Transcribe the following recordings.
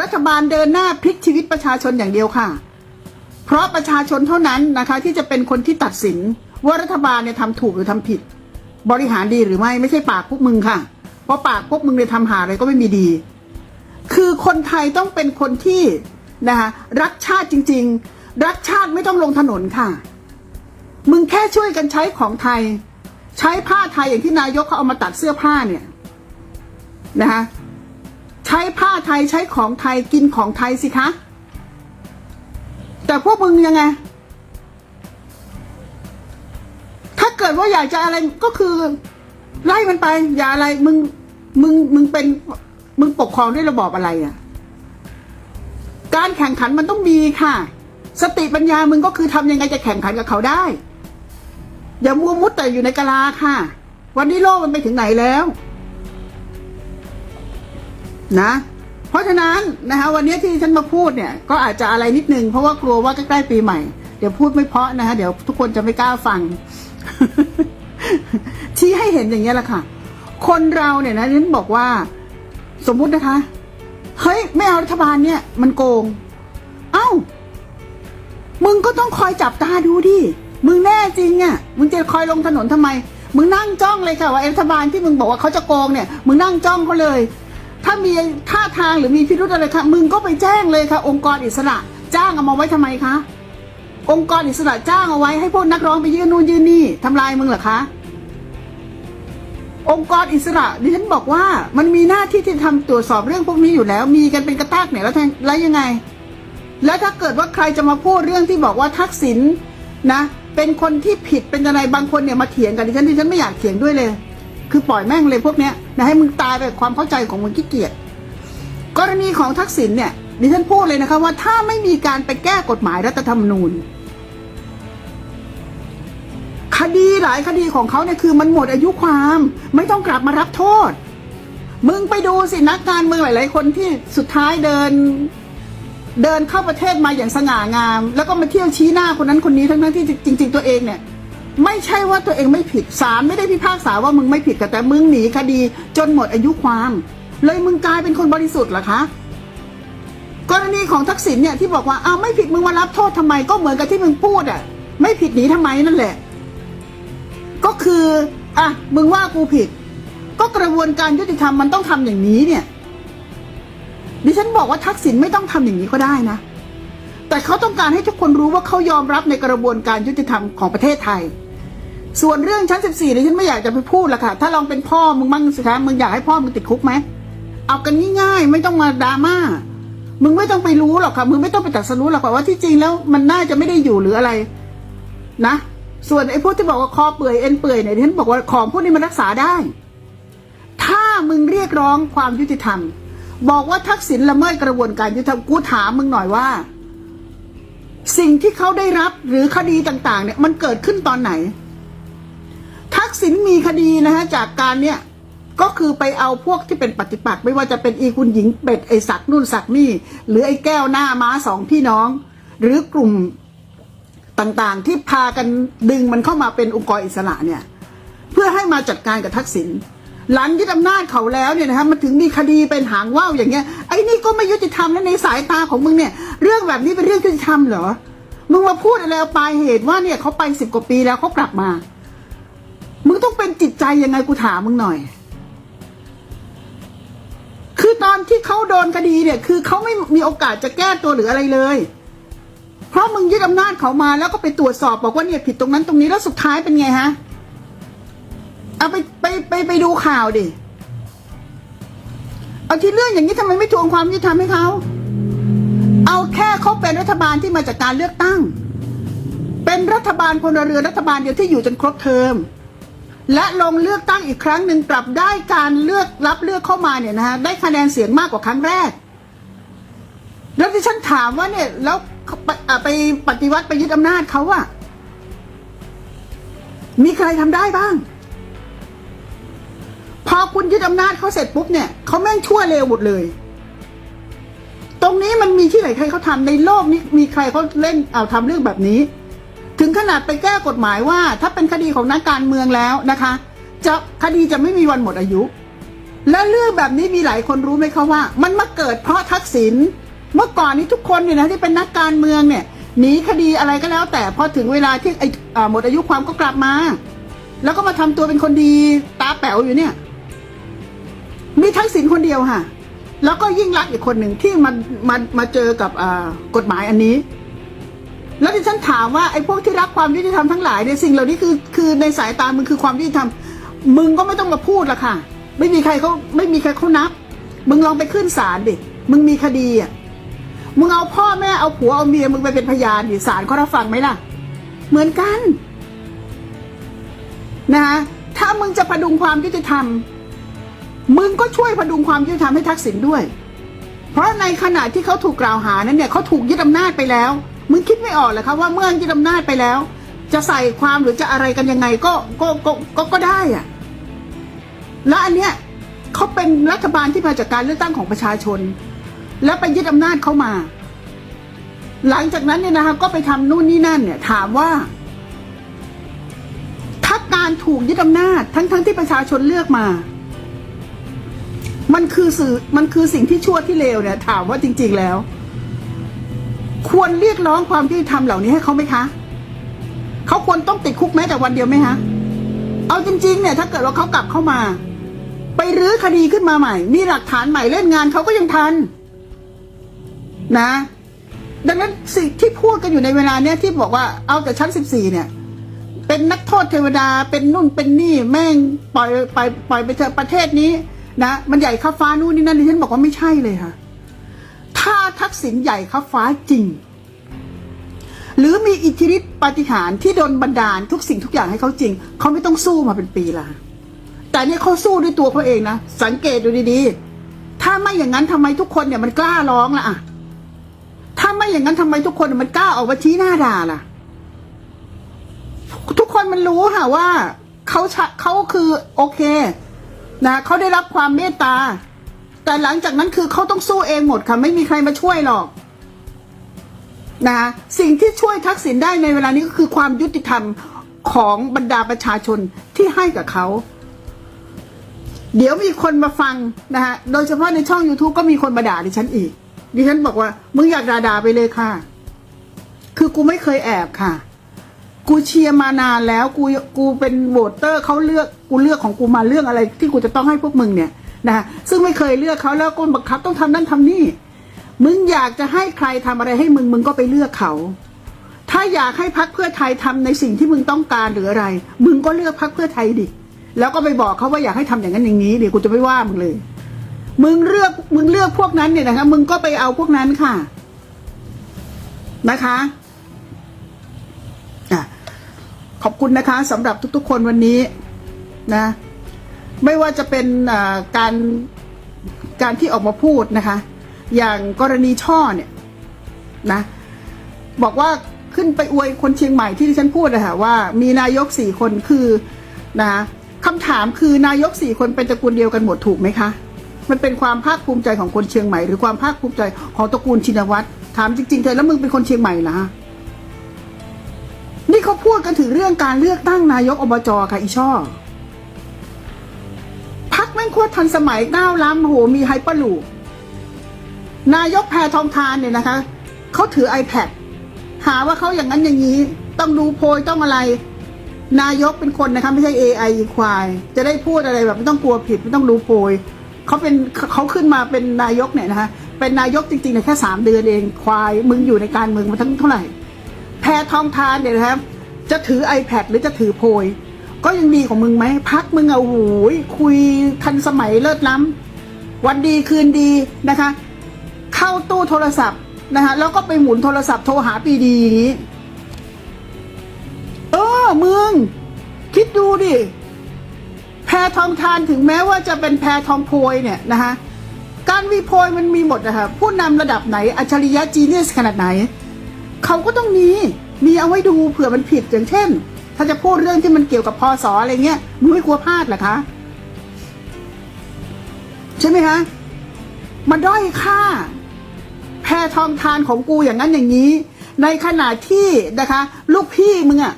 รัฐบาลเดินหน้าพลิกชีวิตประชาชนอย่างเดียวค่ะ เพราะประชาชนเท่านั้นนะคะ ที่จะเป็นคนที่ตัดสิน ว่ารัฐบาลเนี่ยทำถูกหรือทำผิด บริหารดีหรือไม่ไม่ใช่ปากพวกมึงค่ะ เพราะปากพวกมึงเนี่ยทำหาอะไรก็ไม่มีดี คือคนไทยต้องเป็นคนที่นะคะรักชาติจริง ๆ รักชาติไม่ต้องลงถนนค่ะ มึงแค่ช่วยกันใช้ของไทย ใช้ผ้าไทยอย่างที่นายกเขาเอามาตัดเสื้อผ้าเนี่ยนะคะ ใช้ผ้าไทยใช้ของไทยกินของไทยสิคะ แต่พวกมึงยังไง ถ้าเกิดว่าอยากจะอะไรก็คือ ไล่มันไป อย่าอะไรมึงมึงมึงเป็นมึงปกครองด้วยระบอบอะไรอะ่ะ การแข่งขันมันต้องมีค่ะ สติปัญญามึงก็คือทำยังไงจะแข่งขันกับเขาได้ อย่ามัวมุดแต่อยู่ในกะลาค่ะ วันนี้โลกมันไปถึงไหนแล้ว นะ เพราะฉะนั้นนะคะวันนี้ที่ฉันมาพูดเนี่ยก็อาจจะอะไรนิดนึง เพราะว่ากลัวว่าใกล้ๆปีใหม่ เดี๋ยวพูดไม่เพาะนะคะเดี๋ยวทุกคนจะไม่กล้าฟังชี้ให้เห็นอย่างนี้แหละค่ะ คนเราเนี่ยนะฉันบอกว่า สมมุตินะคะเฮ้ยไม่เอารัฐบาลเนี่ย มันโกง เอ้า มึงก็ต้องคอยจับตาดูดิมึงแน่จริงอะ่ะ มึงจะคอยลงถนนทำไม มึงนั่งจ้องเลยค่ะว่ารัฐบาลที่มึงบอกว่าเขาจะโกงเนี่ย มึงนั่งจ้องเขาเลย ถ้ามีท่าทางหรือมีพิรุธอะไรค่ะมึงก็ไปแจ้งเลยค่ะ องค์กรอิสระจ้างเอามาไว้ทำไมคะ องค์กรอิสระจ้างเอาไว้ให้พวกนักร้องไปยื่นนู่นยื่นนี่ทำลายมึงเหรอคะ องค์กรอิสระดิฉันบอกว่ามันมีหน้าที่ที่ทำตรวจสอบเรื่องพวกนี้อยู่แล้ว มีกันเป็นกระตากเนี่ยแล้วแทงแล้วยังไง แล้วถ้าเกิดว่าใครจะมาพูดเรื่องที่บอกว่าทักษิณนะ เป็นคนที่ผิดเป็นอะไรบางคนเนี่ยมาเถียงกันดิฉันดิฉันไม่อยากเถียงด้วยเลย คือปล่อยแม่งเลยพวกเนี้ย นะให้มึงตายไปกับความเข้าใจของมึงขี้เกียจกรณีของทักษิณเนี่ยดิฉันพูดเลยนะคะว่าถ้าไม่มีการไปแก้กฎหมายรัฐธรรมนูญ คดีหลายคดีของเขาเนี่ยคือมันหมดอายุความ ไม่ต้องกลับมารับโทษ มึงไปดูสินักการเมืองหลาย ๆ คนที่สุดท้ายเดิน เดินเข้าประเทศมาอย่างสง่างาม แล้วก็มาเที่ยวชี้หน้าคนนั้นคนนี้ทั้งนั้นที่จริง ๆ ตัวเองเนี่ย ไม่ใช่ว่าตัวเองไม่ผิดศาลไม่ได้พิพากษาว่ามึงไม่ผิดแต่มึงหนีคดี จนหมดอายุความ เลยมึงกลายเป็นคนบริสุทธิ์เหรอคะกรณีของทักษิณเนี่ยที่บอกว่าอ้าวไม่ผิดมึงมารับโทษทำไมก็เหมือนกับที่มึงพูดอะ ไม่ผิดหนีทำไมนั่นแหละ ก็คืออะมึงว่ากูผิด ก็กระบวนการยุติธรรมมันต้องทำอย่างนี้เนี่ย ดิฉันบอกว่าทักษิณไม่ต้องทำอย่างนี้ก็ได้นะ แต่เขาต้องการให้ทุกคนรู้ว่าเขายอมรับในกระบวนการยุติธรรมของประเทศไทย ส่วนเรื่องชั้น14ดิฉันไม่อยากจะไปพูดละค่ะ ถ้าลองเป็นพ่อมึงมั่งสิคะมึงอยากให้พ่อมึงติดคุกไหมเอากันง่ายๆไม่ต้องมาดราม่ามึงไม่ต้องไปรู้หรอกค่ะมึงไม่ต้องไปตัดสรู้หรอกค่ะว่าที่จริงแล้วมันน่าจะไม่ได้อยู่หรืออะไร นะ ส่วนไอ้พวกที่บอกว่าคอเปื่อยเอ็นเปื่อยเนี่ยฉันบอกว่าของพวกนี้มันรักษาได้ ถ้ามึงเรียกร้องความยุติธรรม บอกว่าทักษิณละเมิดกระบวนการยุติธรรมกูถามมึงหน่อยว่า สิ่งที่เขาได้รับหรือคดีต่าง ๆ เนี่ยมันเกิดขึ้นตอนไหน กษิณมีคดีนะฮะจากการเนี่ยก็คือไปเอาพวกที่เป็นปฏิปักษ์ไม่ว่าจะเป็นอีคุณหญิงเป็ดไอศักดิ์นู่นศักดิ์นี่ หรือไอ้แก้วหน้าม้าสองพี่น้อง หรือกลุ่มต่างๆ ที่พากันดึงมันเข้ามาเป็นองค์กรอิสระเนี่ย เพื่อให้มาจัดการกับทักษิณหลังยึดอำนาจเขาแล้วเนี่ยนะครับมันถึงมีคดีเป็นหางว่าวอย่างเงี้ยไอ้นี่ก็ไม่ยุติธรรมและในสายตาของมึงเนี่ย เรื่องแบบนี้เป็นเรื่องยุติธรรมเหรอมึงมาพูดอะไรเอาปลายเหตุว่าเนี่ยเขาไปสิบกว่าปีแล้วเขากลับมา มึงต้องเป็นจิตใจยังไงกูถามมึงหน่อย คือตอนที่เขาโดนคดีเนี่ย คือเขาไม่มีโอกาสจะแก้ตัวหรืออะไรเลย เพราะมึงยึดอำนาจเขามาแล้วก็ไปตรวจสอบบอกว่าเนี่ยผิดตรงนั้นตรงนี้แล้วสุดท้ายเป็นไงฮะ เอาไปไปไปไปดูข่าวดิ เอาที่เรื่องอย่างนี้ทำไมไม่ทวงความยุติธรรมให้เขาเอาแค่เขาเป็นรัฐบาลที่มาจากการเลือกตั้ง เป็นรัฐบาลพลเรือนรัฐบาลเดียวที่อยู่จนครบเทอม และลงเลือกตั้งอีกครั้งหนึ่งกลับได้การเลือกรับเลือกเข้ามาเนี่ยนะฮะได้คะแนนเสียงมากกว่าครั้งแรก แล้วที่ฉันถามว่าเนี่ยแล้วไปไปปฏิวัติไปยึดอำนาจเขาอะมีใครทำได้บ้าง พอคุณยึดอำนาจเขาเสร็จปุ๊บเนี่ยเขาแม่งชั่วเลวหมดเลย ตรงนี้มันมีที่ไหนใครเขาทำในโลกนี้มีใครเขาเล่นเอาทำเรื่องแบบนี้ ถึงขนาดไปแก้กฎหมายว่า ถ้าเป็นคดีของนักการเมืองแล้วนะคะ จะคดีจะไม่มีวันหมดอายุ แล้วเรื่องแบบนี้มีหลายคนรู้ไหมคะว่า มันมาเกิดเพราะทักษิณเมื่อก่อนนี้ทุกคนเนี่ยนะที่เป็นนักการเมืองเนี่ยหนีคดีอะไรก็แล้ว แต่พอถึงเวลาที่ไอ้หมดอายุความก็กลับมา แล้วก็มาทำตัวเป็นคนดีตาแป๋วอยู่เนี่ยมีทักษิณคนเดียวค่ะ แล้วก็ยิ่งรักอีกคนหนึ่งที่มันมามาเจอกับกฎหมายอันนี้ แล้วที่ฉันถามว่าไอ้พวกที่รักความยุติธรรมทั้งหลายเนี่ยสิ่งเหล่านี้คือคือในสายตามึงคือความยุติธรรมมึงก็ไม่ต้องมาพูดละค่ะ ไม่มีใครเขาไม่มีใครเขานับ มึงลองไปขึ้นศาลดิมึงมีคดีอะมึงเอาพ่อแม่เอาผัวเอาเมียมึงไปเป็นพยานดิศาลเขารับฟังไหมล่ะ เหมือนกันนะถ้ามึงจะพดุงความยุติธรรม มึงก็ช่วยพดุงความยุติธรรมให้ทักษิณด้วย เพราะในขณะที่เขาถูกกล่าวหานั้นเนี่ยเขาถูกยึดอำนาจไปแล้ว มึงคิดไม่ออกเหรอคะว่าเมื่อยึดอำนาจไปแล้ว จะใส่ความหรือจะอะไรกันยังไงก็ก็ก็ก็ก็ได้อะและอันเนี้ยเขาเป็นรัฐบาลที่มาจากการเลือกตั้งของประชาชน แล้วไปยึดอำนาจเขามา หลังจากนั้นเนี่ยนะคะ ก็ไปทำนู่นนี่นั่นเนี่ย ถามว่าถ้าการถูกยึดอำนาจ ทั้งๆทที่ประชาชนเลือกมา มันคือสื่อมันคือสิ่งที่ชั่วที่เลวเนี่ย ถามว่าจริง ๆแล้ว ควรเรียกร้องความยุติธรรมเหล่านี้ให้เขาไหมคะเขาควรต้องติดคุกแม้แต่วันเดียวไหมคะเอาจริงๆเนี่ย ถ้าเกิดว่าเขากลับเข้ามา ไปรื้อคดีขึ้นมาใหม่ มีหลักฐานใหม่เล่นงานเขาก็ยังทัน นะ ดังนั้นสิ่งที่พูดกันอยู่ในเวลาเนี้ยที่บอกว่าเอาแต่ชั้นสิบสี่เนี่ย เป็นนักโทษเทวดาเป็นนุ่นเป็นนี่แม่งปล่อยปล่อยปล่อยไปเถอะประเทศนี้นะมันใหญ่ข้าฟ้านู่นนี่นั่นดิฉันบอกว่าไม่ใช่เลยค่ะ ถ้าทักษิณใหญ่ข้าฟ้าจริง หรือมีอิทธิฤทธิปาฏิหาริย์ที่โดนบันดาลทุกสิ่งทุกอย่างให้เขาจริง เขาไม่ต้องสู้มาเป็นปีละแต่เนี่ยเขาสู้ด้วยตัวเขาเองนะ สังเกตดูดีๆ ถ้าไม่อย่างนั้นทำไมทุกคนเนี่ยมันกล้าร้องล่ะอะถ้าไม่อย่างนั้นทำไมทุกคนมันกล้าออกมาชี้หน้าด่าล่ะ ทุกคนมันรู้ค่ะว่าเขาเขาคือโอเค นะเขาได้รับความเมตตา แต่หลังจากนั้นคือเขาต้องสู้เองหมดค่ะ ไม่มีใครมาช่วยหรอกนะสิ่งที่ช่วยทักษิณได้ในเวลานี้ก็คือความยุติธรรมของบรรดาประชาชนที่ให้กับเขา เดี๋ยวมีคนมาฟังนะฮะโดยเฉพาะในช่อง YouTube ก็มีคนมาด่าดิฉันอีก ดิฉันบอกว่า มึงอยากด่าด่าไปเลยค่ะ คือกูไม่เคยแอบค่ะ กูเชียร์มานานแล้ว กูกูเป็นโหวตเตอร์เขาเลือกกูเลือกของกูมาเรื่องอะไร ที่กูจะต้องให้พวกมึงเนี่ย นะฮะซึ่งไม่เคยเลือกเขาแล้วก็บังคับต้องทำนั่นทำนี่ มึงอยากจะให้ใครทำอะไรให้มึงมึงก็ไปเลือกเขา ถ้าอยากให้พักเพื่อไทยทำในสิ่งที่มึงต้องการหรืออะไร มึงก็เลือกพักเพื่อไทยดิ แล้วก็ไปบอกเขาว่าอยากให้ทำอย่างนั้นอย่างนี้เดี๋ยวกูจะไม่ว่ามึงเลย มึงเลือกมึงเลือกพวกนั้นเนี่ยนะคะมึงก็ไปเอาพวกนั้นค่ะ นะคะะขอบคุณนะคะสำหรับทุกๆคนวันนี้นะ ไม่ว่าจะเป็นการการที่ออกมาพูดนะคะ อย่างกรณีช่อเนี่ยนะบอกว่าขึ้นไปอวยคนเชียงใหม่ที่ที่ฉันพูดนะฮะว่ามีนายกสี่คนคือนะคำถามคือนายกสี่คนเป็นตระกูลเดียวกันหมดถูกไหมคะ มันเป็นความภาคภูมิใจของคนเชียงใหม่ หรือความภาคภูมิใจของตระกูลชินวัตรถามจริงๆเธอแล้วมึงเป็นคนเชียงใหม่เหรอฮะนี่เขาพูดกันถึงเรื่องการเลือกตั้งนายกอบจค่ะอีช่อ โคตรทันสมัยก้าวล้ำโหมีไฮเปอร์ลูปนายกแพทองทานเนี่ยนะคะเขาถือ iPad หาว่าเขาอย่างนั้นอย่างนี้ ต้องดูโพยต้องอะไร นายกเป็นคนนะคะไม่ใช่ AI อีควายจะได้พูดอะไรแบบไม่ต้องกลัวผิดไม่ต้องดูโพยเขาเป็นเขาขึ้นมาเป็นนายกเนี่ยนะคะเป็นนายกจริงๆเนี่ยแค่สามเดือนเองควาย มึงอยู่ในการเมืองมาทั้งเท่าไหร่ แพทองทานเนี่ยนะครับจะถือ iPad หรือจะถือโพย ก็ยังดีของมึงไหมพักมึงเอาหูยคุยทันสมัยเลิศล้ำวันดีคืนดีนะคะ เข้าตู้โทรศัพท์นะคะแล้วก็ไปหมุนโทรศัพท์โทรหาปีดีอย่างนี้เออมึง คิดดูดิ แพทองทานถึงแม้ว่าจะเป็นแพทองโพยเนี่ยนะคะการวิโพยมันมีหมดนะคะผู้นำระดับไหนอัจฉริยะจีเนียสขนาดไหน เขาก็ต้องมีมีเอาไว้ดูเผื่อมันผิดอย่างเช่น ถ้าจะพูดเรื่องที่มันเกี่ยวกับพศอะไรเงี้ยมึงไม่กลัวพลาดเหรอคะใช่ไหมคะมาด้อยค่า แพทองทานของกูอย่างนั้นอย่างนี้ ในขณะที่นะคะ ลูกพี่มึงอะ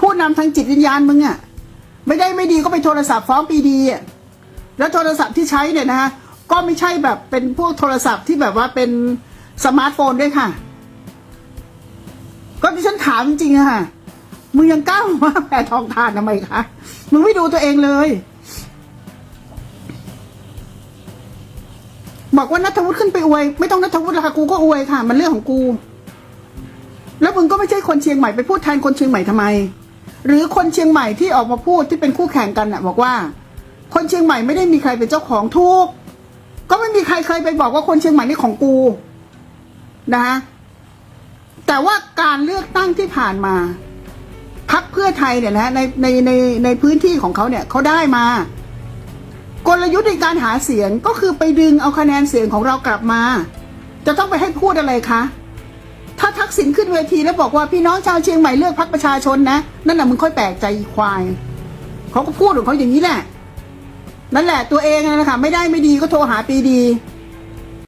ผู้นำทางจิตวิญญาณมึงอะไม่ได้ไม่ดีก็ไปโทรศัพท์ฟ้องปีดีอะแล้วโทรศัพท์ที่ใช้เนี่ยนะฮะก็ไม่ใช่แบบเป็นพวกโทรศัพท์ที่แบบว่าเป็นสมาร์ทโฟนด้วยค่ะ ก็ที่ฉันถามจริงๆอะค่ะ มึงยังกล้าว่าแพทองทานทำไมคะ มึงไม่ดูตัวเองเลย บอกว่านัทวุฒิขึ้นไปอวย ไม่ต้องนัทวุฒิละค่ะกูก็อวยค่ะ มันเรื่องของกู แล้วมึงก็ไม่ใช่คนเชียงใหม่ไปพูดแทนคนเชียงใหม่ทำไม หรือคนเชียงใหม่ที่ออกมาพูดที่เป็นคู่แข่งกันน่ะ บอกว่า คนเชียงใหม่ไม่ได้มีใครเป็นเจ้าของทุกก็ไม่มีใครเคยไปบอกว่าคนเชียงใหม่นี่ของกู นะฮะแต่ว่าการเลือกตั้งที่ผ่านมา พักเพื่อไทยเนี่ยนะฮะในในในในพื้นที่ของเขาเนี่ยเขาได้มา กลยุทธ์ในการหาเสียงก็คือไปดึงเอาคะแนนเสียงของเรากลับมา จะต้องไปให้พูดอะไรคะถ้าทักษิณขึ้นเวทีแล้วบอกว่าพี่น้องชาวเชียงใหม่เลือกพักประชาชนนะ นั่นแหละมึงค่อยแปลกใจควายเขาก็พูดของเขาอย่างนี้แหละนั่นแหละตัวเองนะคะไม่ได้ไม่ดีก็โทรหาปีดี